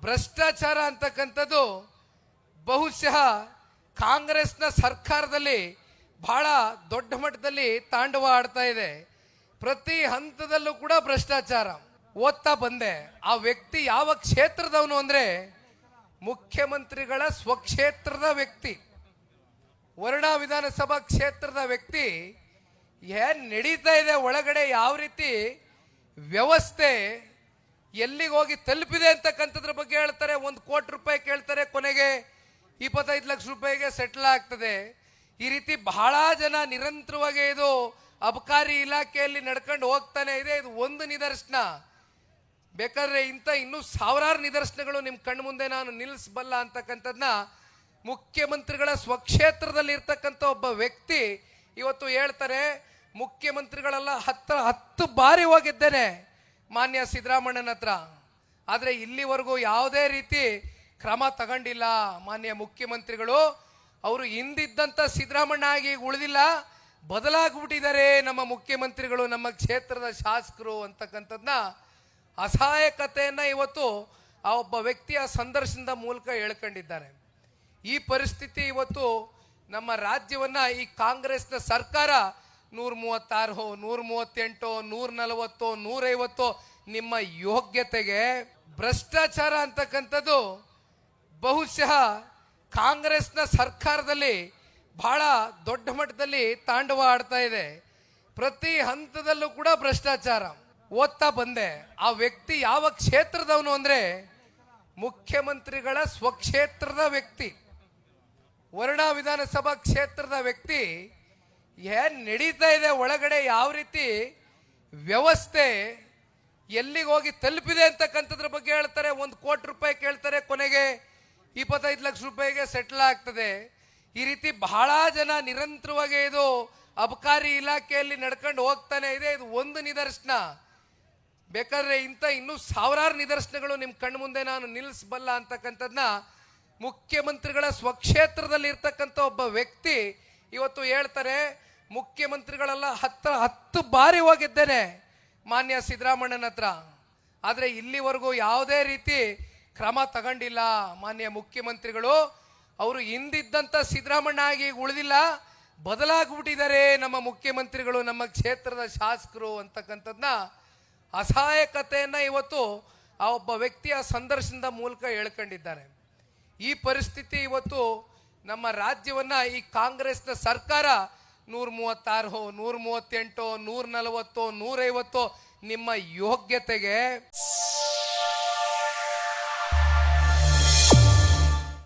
ಭ್ರಷ್ಟಾಚಾರ ಅಂತಕ್ಕಂಥದ್ದು ಬಹುಶಃ ಕಾಂಗ್ರೆಸ್ನ ಸರ್ಕಾರದಲ್ಲಿ ಬಹಳ ದೊಡ್ಡ ಮಟ್ಟದಲ್ಲಿ ತಾಂಡವ ಆಡ್ತಾ ಇದೆ. ಪ್ರತಿ ಹಂತದಲ್ಲೂ ಕೂಡ ಭ್ರಷ್ಟಾಚಾರ. ಓದ್ತಾ ಬಂದೆ. ಆ ವ್ಯಕ್ತಿ ಯಾವ ಕ್ಷೇತ್ರದವನು ಅಂದ್ರೆ ಮುಖ್ಯಮಂತ್ರಿಗಳ ಸ್ವಕ್ಷೇತ್ರದ ವ್ಯಕ್ತಿ. ವರ್ಣಾ ವಿಧಾನಸಭಾ ಕ್ಷೇತ್ರದ ವ್ಯಕ್ತಿ. ಏನ್ ನಡೀತಾ ಇದೆ ಒಳಗಡೆ ಯಾವ ರೀತಿ ವ್ಯವಸ್ಥೆ ಎಲ್ಲಿಗೆ ಹೋಗಿ ತಲುಪಿದೆ ಅಂತಕ್ಕಂಥದ್ರ ಬಗ್ಗೆ ಹೇಳ್ತಾರೆ, ಒಂದು ಕೋಟಿ ರೂಪಾಯಿ ಕೇಳ್ತಾರೆ ಕೊನೆಗೆ, ಇಪ್ಪತ್ತೈದು ಲಕ್ಷ ರೂಪಾಯಿಗೆ ಸೆಟ್ಲ್ ಆಗ್ತದೆ. ಈ ರೀತಿ ಬಹಳ ಜನ ನಿರಂತರವಾಗಿ ಇದು ಅಬಕಾರಿ ಇಲಾಖೆಯಲ್ಲಿ ನಡ್ಕೊಂಡು ಹೋಗ್ತಾನೆ ಇದೆ, ಇದು ಒಂದು ನಿದರ್ಶನ. ಬೇಕಾದ್ರೆ ಇಂಥ ಇನ್ನೂ ಸಾವಿರಾರು ನಿದರ್ಶನಗಳು ನಿಮ್ಮ ಕಣ್ಣು ಮುಂದೆ ನಾನು ನಿಲ್ಲಿಸಬಲ್ಲ ಅಂತಕ್ಕಂಥದ್ನ ಮುಖ್ಯಮಂತ್ರಿಗಳ ಸ್ವಕ್ಷೇತ್ರದಲ್ಲಿ ಇರ್ತಕ್ಕಂಥ ಒಬ್ಬ ವ್ಯಕ್ತಿ ಇವತ್ತು ಹೇಳ್ತಾರೆ, ಮುಖ್ಯಮಂತ್ರಿಗಳೆಲ್ಲ ಹತ್ತ ಹತ್ತು ಬಾರಿ ಹೋಗಿದ್ದೇನೆ. ಮಾನ್ಯ ಸಿದ್ದರಾಮಣ್ಣನ ಹತ್ರ. ಆದರೆ ಇಲ್ಲಿವರೆಗೂ ಯಾವುದೇ ರೀತಿ ಕ್ರಮ ತಗೊಂಡಿಲ್ಲ ಮಾನ್ಯ ಮುಖ್ಯಮಂತ್ರಿಗಳು. ಅವರು ಹಿಂದಿದ್ದಂಥ ಸಿದ್ದರಾಮಣ್ಣ ಆಗಿ ಉಳಿದಿಲ್ಲ, ಬದಲಾಗ್ಬಿಟ್ಟಿದ್ದಾರೆ ನಮ್ಮ ಮುಖ್ಯಮಂತ್ರಿಗಳು, ನಮ್ಮ ಕ್ಷೇತ್ರದ ಶಾಸಕರು ಅಂತಕ್ಕಂಥದ್ದನ್ನ ಅಸಹಾಯಕತೆಯನ್ನು ಇವತ್ತು ಆ ಒಬ್ಬ ವ್ಯಕ್ತಿಯ ಸಂದರ್ಶನದ ಮೂಲಕ ಹೇಳ್ಕೊಂಡಿದ್ದಾರೆ. ಈ ಪರಿಸ್ಥಿತಿ ಇವತ್ತು ನಮ್ಮ ರಾಜ್ಯವನ್ನು, ಈ ಕಾಂಗ್ರೆಸ್ನ ಸರ್ಕಾರ ನೂರ ಮೂವತ್ತಾರು ನೂರ ಮೂವತ್ತೆಂಟು ನೂರ ನಲವತ್ತು ನೂರೈವತ್ತು ನಿಮ್ಮ ಯೋಗ್ಯತೆಗೆ ಭ್ರಷ್ಟಾಚಾರ ಅಂತಕ್ಕಂಥದ್ದು ಬಹುಶಃ ಕಾಂಗ್ರೆಸ್ನ ಸರ್ಕಾರದಲ್ಲಿ ಬಹಳ ದೊಡ್ಡ ಮಟ್ಟದಲ್ಲಿ ತಾಂಡವ ಆಡ್ತಾ ಇದೆ. ಪ್ರತಿ ಹಂತದಲ್ಲೂ ಕೂಡ ಭ್ರಷ್ಟಾಚಾರ. ಓದ್ತಾ ಬಂದೆ. ಆ ವ್ಯಕ್ತಿ ಯಾವ ಕ್ಷೇತ್ರದವನು ಅಂದ್ರೆ ಮುಖ್ಯಮಂತ್ರಿಗಳ ಸ್ವಕ್ಷೇತ್ರದ ವ್ಯಕ್ತಿ. ವರ್ಣಾ ವಿಧಾನಸಭಾ ಕ್ಷೇತ್ರದ ವ್ಯಕ್ತಿ. ಏನ್ ನಡೀತಾ ಇದೆ ಒಳಗಡೆ ಯಾವ ರೀತಿ ವ್ಯವಸ್ಥೆ ಎಲ್ಲಿಗೆ ಹೋಗಿ ತಲುಪಿದೆ ಅಂತಕ್ಕಂಥದ್ರ ಬಗ್ಗೆ ಹೇಳ್ತಾರೆ. ಒಂದು ಕೋಟಿ ರೂಪಾಯಿ ಕೇಳ್ತಾರೆ, ಕೊನೆಗೆ ಇಪ್ಪತ್ತೈದು ಲಕ್ಷ ರೂಪಾಯಿಗೆ ಸೆಟ್ಲ್ ಆಗ್ತದೆ. ಈ ರೀತಿ ಬಹಳ ಜನ ನಿರಂತರವಾಗಿ ಇದು ಅಬಕಾರಿ ಇಲಾಖೆಯಲ್ಲಿ ನಡ್ಕೊಂಡು ಹೋಗ್ತಾನೆ ಇದೆ. ಇದು ಒಂದು ನಿದರ್ಶನ. ಬೇಕಾದ್ರೆ ಇಂಥ ಇನ್ನೂ ಸಾವಿರಾರು ನಿದರ್ಶನಗಳು ನಿಮ್ಮ ಕಣ್ಣು ಮುಂದೆ ನಾನು ನಿಲ್ಲಿಸಬಲ್ಲ ಅಂತಕ್ಕಂಥದ್ದನ್ನ ಮುಖ್ಯಮಂತ್ರಿಗಳ ಸ್ವಕ್ಷೇತ್ರದಲ್ಲಿ ಇರ್ತಕ್ಕಂಥ ಒಬ್ಬ ವ್ಯಕ್ತಿ ಇವತ್ತು ಹೇಳ್ತಾರೆ ಮುಖ್ಯಮಂತ್ರಿಗಳೆಲ್ಲ ಹತ್ರ ಹತ್ತು ಬಾರಿ ಹೋಗಿದ್ದೇನೆ, ಮಾನ್ಯ ಸಿದ್ದರಾಮಣ್ಣನ ಹತ್ರ. ಆದರೆ ಇಲ್ಲಿವರೆಗೂ ಯಾವುದೇ ರೀತಿ ಕ್ರಮ ತಗೊಂಡಿಲ್ಲ ಮಾನ್ಯ ಮುಖ್ಯಮಂತ್ರಿಗಳು. ಅವರು ಹಿಂದಿದ್ದಂಥ ಸಿದ್ದರಾಮಣ್ಣ ಆಗಿ ಉಳಿದಿಲ್ಲ, ಬದಲಾಗ್ಬಿಟ್ಟಿದ್ದಾರೆ ನಮ್ಮ ಮುಖ್ಯಮಂತ್ರಿಗಳು, ನಮ್ಮ ಕ್ಷೇತ್ರದ ಶಾಸಕರು ಅಂತಕ್ಕಂಥದ್ದನ್ನ ಅಸಹಾಯಕತೆಯನ್ನು ಇವತ್ತು ಆ ಒಬ್ಬ ವ್ಯಕ್ತಿಯ ಸಂದರ್ಶನದ ಮೂಲಕ ಹೇಳ್ಕೊಂಡಿದ್ದಾರೆ. ಈ ಪರಿಸ್ಥಿತಿ ಇವತ್ತು ನಮ್ಮ ರಾಜ್ಯವನ್ನು, ಈ ಕಾಂಗ್ರೆಸ್ನ ಸರ್ಕಾರ ನೂರ ಮೂವತ್ತಾರು ನೂರ ಮೂವತ್ತೆಂಟು ನೂರ ನಲವತ್ತು ನೂರೈವತ್ತು ನಿಮ್ಮ ಯೋಗ್ಯತೆಗೆ